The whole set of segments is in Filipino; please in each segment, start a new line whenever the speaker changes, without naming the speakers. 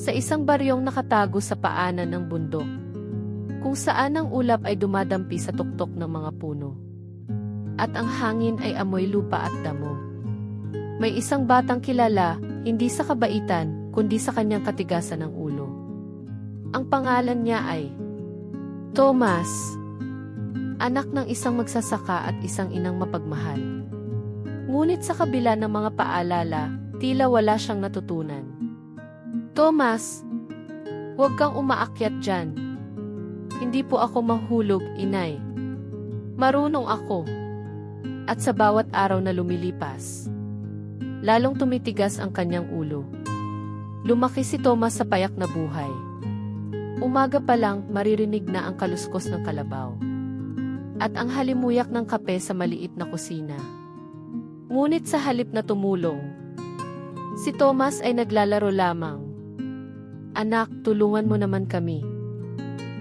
Sa isang baryong nakatago sa paanan ng bundok, kung saan ang ulap ay dumadampi sa tuktok ng mga puno. At ang hangin ay amoy lupa at damo. May isang batang kilala, hindi sa kabaitan, kundi sa kanyang katigasan ng ulo. Ang pangalan niya ay Thomas, anak ng isang magsasaka at isang inang mapagmahal. Ngunit sa kabila ng mga paalala, tila wala siyang natutunan. Thomas, huwag kang umaakyat dyan. Hindi po ako mahulog, inay. Marunong ako. At sa bawat araw na lumilipas, lalong tumitigas ang kanyang ulo. Lumaki si Thomas sa payak na buhay. Umaga pa lang maririnig na ang kaluskos ng kalabaw. At ang halimuyak ng kape sa maliit na kusina. Ngunit sa halip na tumulong, si Thomas ay naglalaro lamang. Anak, tulungan mo naman kami.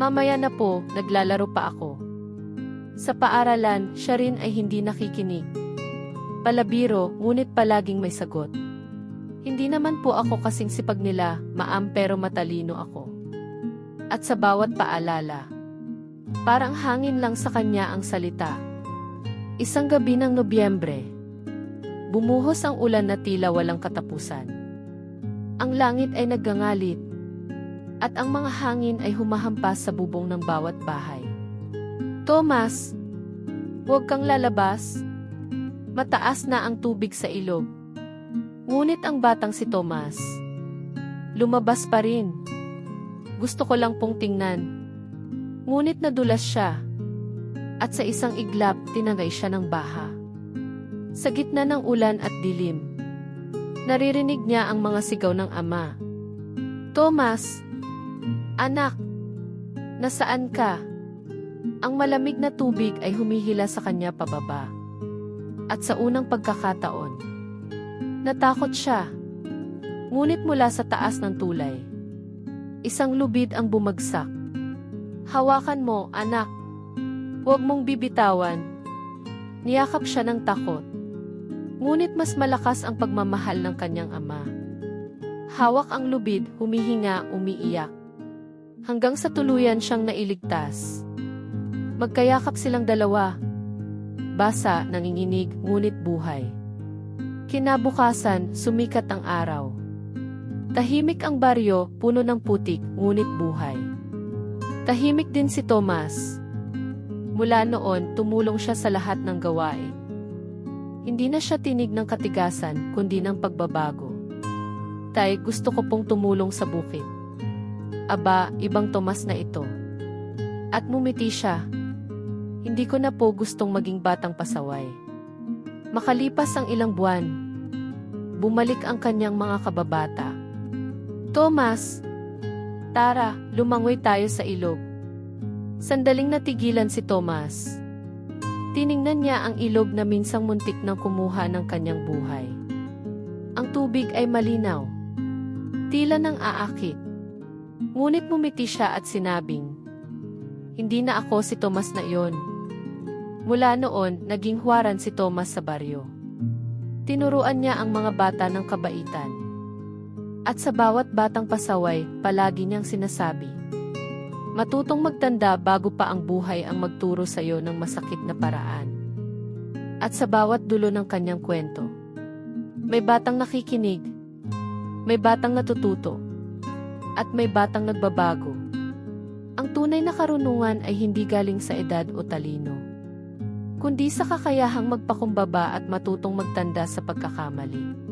Mamaya na po, naglalaro pa ako. Sa paaralan, siya rin ay hindi nakikinig. Palabiro, ngunit palaging may sagot. Hindi naman po ako kasing sipag nila, maam pero matalino ako. At sa bawat paalala, parang hangin lang sa kanya ang salita. Isang gabi ng Nobyembre, bumuhos ang ulan na tila walang katapusan. Ang langit ay naggangalit, at ang mga hangin ay humahampas sa bubong ng bawat bahay. Thomas, huwag kang lalabas. Mataas na ang tubig sa ilog. Ngunit ang batang si Thomas, lumabas pa rin. Gusto ko lang pong tingnan. Ngunit nadulas siya. At sa isang iglap, tinangay siya ng baha. Sa gitna ng ulan at dilim, naririnig niya ang mga sigaw ng ama. Thomas, anak, nasaan ka? Ang malamig na tubig ay humihila sa kanya pababa. At sa unang pagkakataon, natakot siya. Ngunit mula sa taas ng tulay, isang lubid ang bumagsak. Hawakan mo, anak. Huwag mong bibitawan. Niyakap siya ng takot. Ngunit mas malakas ang pagmamahal ng kanyang ama. Hawak ang lubid, humihinga, umiiyak. Hanggang sa tuluyan siyang nailigtas. Magkayakap silang dalawa. Basa, nanginginig, ngunit buhay. Kinabukasan, sumikat ang araw. Tahimik ang baryo, puno ng putik, ngunit buhay. Tahimik din si Thomas. Mula noon, tumulong siya sa lahat ng gawain. Hindi na siya tinig ng katigasan, kundi ng pagbabago. Tay, gusto ko pong tumulong sa bukid. Aba, ibang Tomas na ito. At mumiti siya. Hindi ko na po gustong maging batang pasaway. Makalipas ang ilang buwan, bumalik ang kanyang mga kababata. Thomas, tara, lumangoy tayo sa ilog. Sandaling natigilan si Thomas. Tiningnan niya ang ilog na minsang muntik nang kumuha ng kanyang buhay. Ang tubig ay malinaw. Tila nang aakit. Ngunit mumiti siya at sinabing, Hindi na ako si Thomas na iyon. Mula noon, naging huwaran si Thomas sa baryo. Tinuruan niya ang mga bata ng kabaitan. At sa bawat batang pasaway, palagi niyang sinasabi, Matutong magtanda bago pa ang buhay ang magturo sa iyo ng masakit na paraan. At sa bawat dulo ng kanyang kwento, may batang nakikinig, may batang natututo, at may batang nagbabago. Ang tunay na karunungan ay hindi galing sa edad o talino, kundi sa kakayahang magpakumbaba at matutong magtanda sa pagkakamali.